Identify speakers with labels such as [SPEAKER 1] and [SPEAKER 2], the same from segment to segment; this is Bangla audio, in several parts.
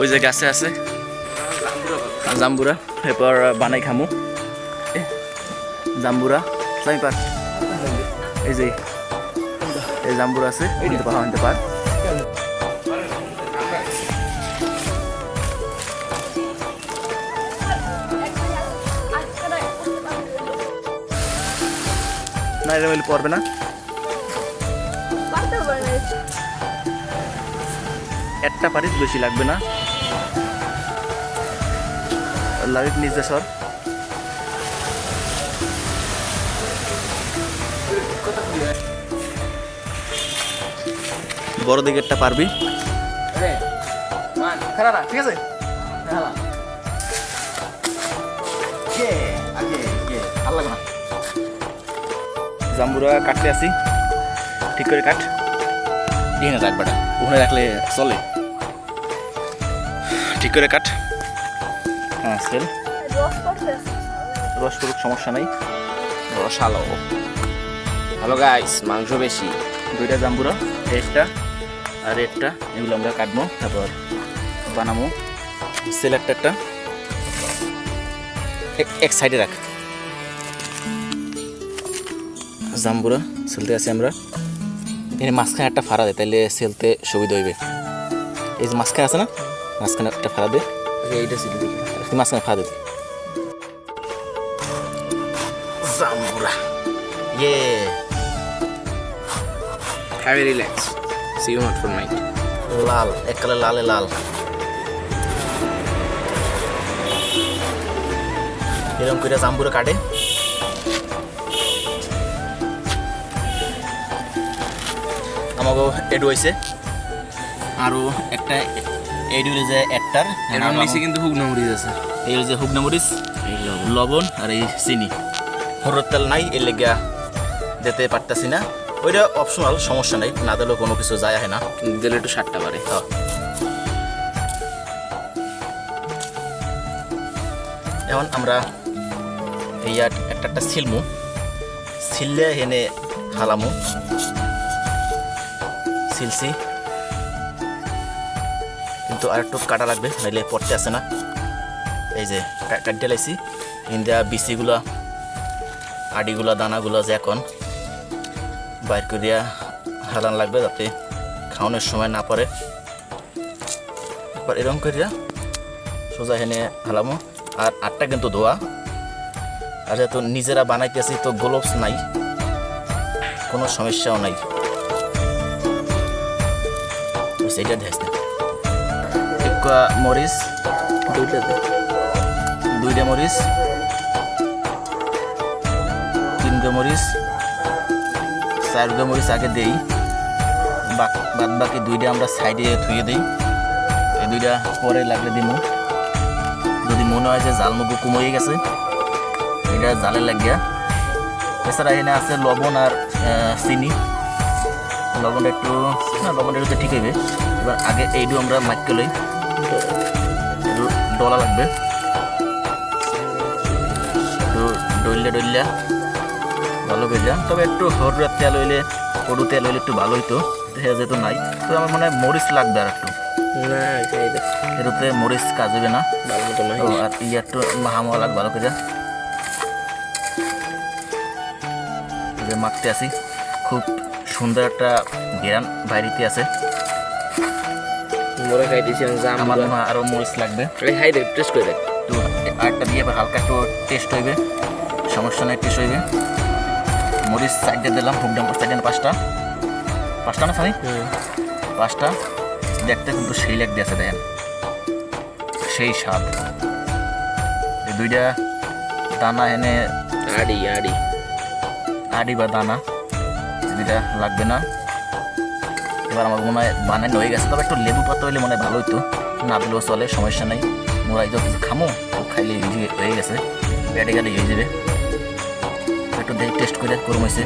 [SPEAKER 1] ওই যে গাছে আছে। জাম্বুরা। এরপর বানাই খামু। জাম্বুরা। পার এই যে এই জাম্বুরা আছে নিতে পার নিতে পার। না এরকম হলে পড়বে না। একটা পারিস বেশি লাগবে না। লাগে নিজে সর বড় দিকেরটা পারবি। ঠিক আছে? জাম্বুরা কাটতে আসি। ঠিক করে কাট। এখানে রাখ বেটা। ওখানে রাখলে চলে। ঠিক করে কাট। হ্যাঁ সেল। রস করুক সমস্যা নাই।
[SPEAKER 2] রসালো। হ্যালো গাইস মাংস বেশি।
[SPEAKER 1] দুইটা জাম্বুরা একটা আর একটা এগুলো আমরা কাটবো তারপর বানাবো। সেল একটা একটা। এক- সাইডে রাখ। জাম্বুরা সেলতে আছি আমরা। এখানে মাঝখানে একটা ফাড়া দে তাহলে সেলতে সুবিধা হইবে। এই যে মাঝখানে আছে না? মাঝখানে একটা ফাড়া দে।
[SPEAKER 2] এইটা ছিল
[SPEAKER 1] তুই মাঝখানে ফাড়া দে জাম্বুরা ইয়ে
[SPEAKER 2] have a relax see you not for might
[SPEAKER 1] লাল এককালে লালে লাল এরকম করে জাম্বুরে কাটে আমাকে এডু হয়েছে আরও একটা এডু যে একটার
[SPEAKER 2] এর নিচে কিন্তু হুগনা মরিচ আছে।
[SPEAKER 1] এই যে হুগনা মরিচ লবণ। আর এই চিনি। হরুদ তেল নাই এর লেগা দিতে পারতাছি না। ওইটা অপশনাল সমস্যা নাই না দিলেও কোনো কিছু যায় আহে না।
[SPEAKER 2] দিলে একটু সাতটা পারে
[SPEAKER 1] হ্যাঁ। এখন আমরা এই একটা একটা ছিলমু। ছিললে হেনে হালামু ছিলছি। কিন্তু আর একটু কাটা লাগবে নাইলে পড়তে আসে না। এই যে কাটতে লাইছি ইন্দিয়া বিচিগুলা আডিগুলা, দানাগুলা যে এখন বাইর করিয়া হালান লাগবে যাতে খাওয়ানোর সময় না পড়ে। এবার এরকম করিয়া সোজা হেনে হালামো। আর আটটা কিন্তু ধোয়া। আর যেহেতু নিজেরা বানাইতেছি তো গ্লোভস নাই। কোনো সমস্যাও নাই। সেইটা ঢেস মরিচ, দুইটা দুইটা মরিচ, তিনটা মরিচ, চারটা মরিচ আগে দেই বাদ বাকি দুইটা আমরা সাইডে থুয়ে দিই, এই দুইটা পরে লাগলে দিমু। যদি মনে হয় যে জাল মুগু কমে গেছে, এটা জালে লাগিয়া। এছাড়া এখানে আছে লবণ আর চিনি। লবণটা একটু না, লবণটা একটু ঠিক হইবে। এবার আগে এইটু আমরা মাইকে লই। ডলা লাগবে। ডইলে ডইলা ভালো করিয়া তবে একটু হরুর তেল হইলে হরু তেল হইলে একটু ভালো হইতো। দেখা যেত নাই তো আমার মনে হয় মরিচ লাগবে আর একটু।
[SPEAKER 2] না
[SPEAKER 1] এটাতে মরিচ কাজ হবে না আর ইয়ে একটু মাহামা লাগবে ভালো করে যে। মাখতে আছি খুব সুন্দর একটা গেরান বাইরেতে আছে।
[SPEAKER 2] মোরা খাইতেছি জাম
[SPEAKER 1] আমার হয় মরিচ লাগবে।
[SPEAKER 2] আরে হাই দেখ টেস্ট করে দেখ
[SPEAKER 1] একটু আরেকটা দিয়ে হালকা একটু টেস্ট হইবে। সমস্যা নাই টেস্ট হইবে। মরিচ সাইডে দিলাম হুকডাম সাইডে পাঁচটা। পাঁচটা না সানি পাঁচটা। দেখতে কিন্তু সেই লাগতে আছে দেখেন। সেই স্বাদ। এই দুইটা দানা এনে
[SPEAKER 2] আড়ি আড়ি।
[SPEAKER 1] আড়ি বা দানা। দুইটা লাগবে না। এবার আমার মনে হয় বানানো হয়ে গেছে। তবে একটু লেবু পাতা হইলে মনে হয় ভালো হইতো। না দিলেও চলে সমস্যা নাই। মোরা যত কিছু খামো খাইলে হয়ে গেছে। পেটে গেলে হয়ে যাবে। একটু দেখি টেস্ট করে গরম হয়েছে।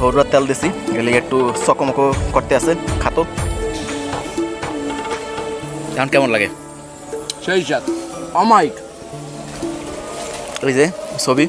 [SPEAKER 1] হরুয়ার তেল দিছি গেলে একটু চকমকো করতে আছে খাতো। এখন কেমন লাগে?
[SPEAKER 2] সেই সাত অমাইক
[SPEAKER 1] ওই যে ছবি।